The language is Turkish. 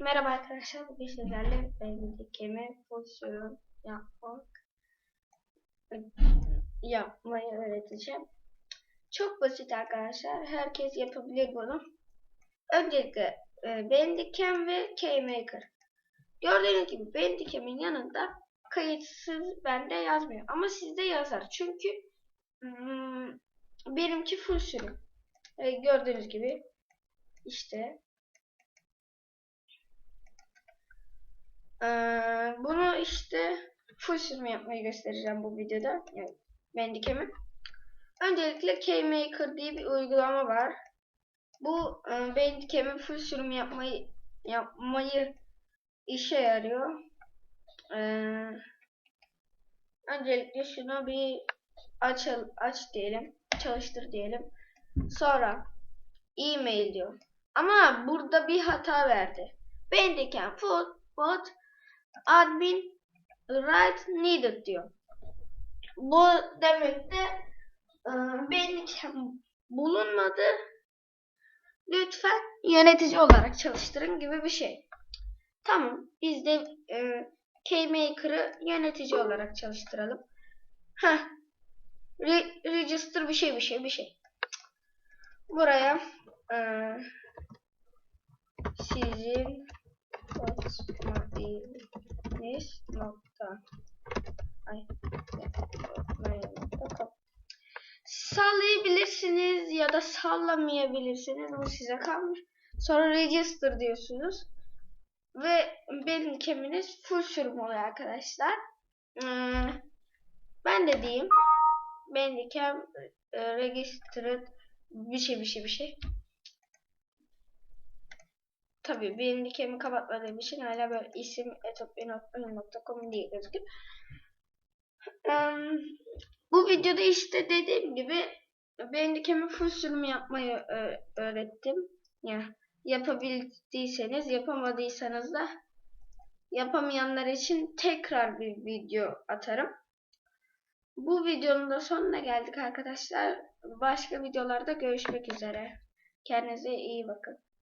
Merhaba arkadaşlar. Bugün sizlerle bendikemi pozisyon yapmak yapmayı öğreteceğim. Çok basit arkadaşlar. Herkes yapabilir bunu. Öncelikle e, Bandicam ve KMaker. Gördüğünüz gibi Bandicam'in yanında kayıtsız bende yazmıyor. Ama sizde yazar. Çünkü hmm, benimki full sürüm. E, gördüğünüz gibi işte Bunu işte full sürüm yapmayı göstereceğim bu videoda. Yani Bandicam'i. Öncelikle KMaker diye bir uygulama var. Bu e, full sürüm yapmayı yapmayı işe yarıyor. Ee, öncelikle şunu bir aç aç diyelim. Çalıştır diyelim. Sonra e-mail diyor. Ama burada bir hata verdi. Bandicam full but admin right needed diyor. Bu demek de e, Bandicam bulunmadı. Lütfen yönetici olarak çalıştırın gibi bir şey. Tamam. Biz de e, KMaker'ı yönetici olarak çalıştıralım. Heh. Re register bir şey bir şey bir şey. Buraya e, sizin sallayabilirsiniz ya da sallamayabilirsiniz. Bu size kalmış. Sonra register diyorsunuz. Ve benim keminiz full sürüm oluyor arkadaşlar. Hmm, ben de diyeyim. Benim kem e, registered bir şey bir şey bir şey. Tabii benim kemi kapatmadığım için hala böyle isim etopya.com diye gözüküyor. Um, bu videoda işte dediğim gibi benim kemi full sürüm yapmayı öğrettim. Ya yapabildiyseniz, yapamadıysanız da yapamayanlar için tekrar bir video atarım. Bu videonun da sonuna geldik arkadaşlar. Başka videolarda görüşmek üzere. Kendinize iyi bakın.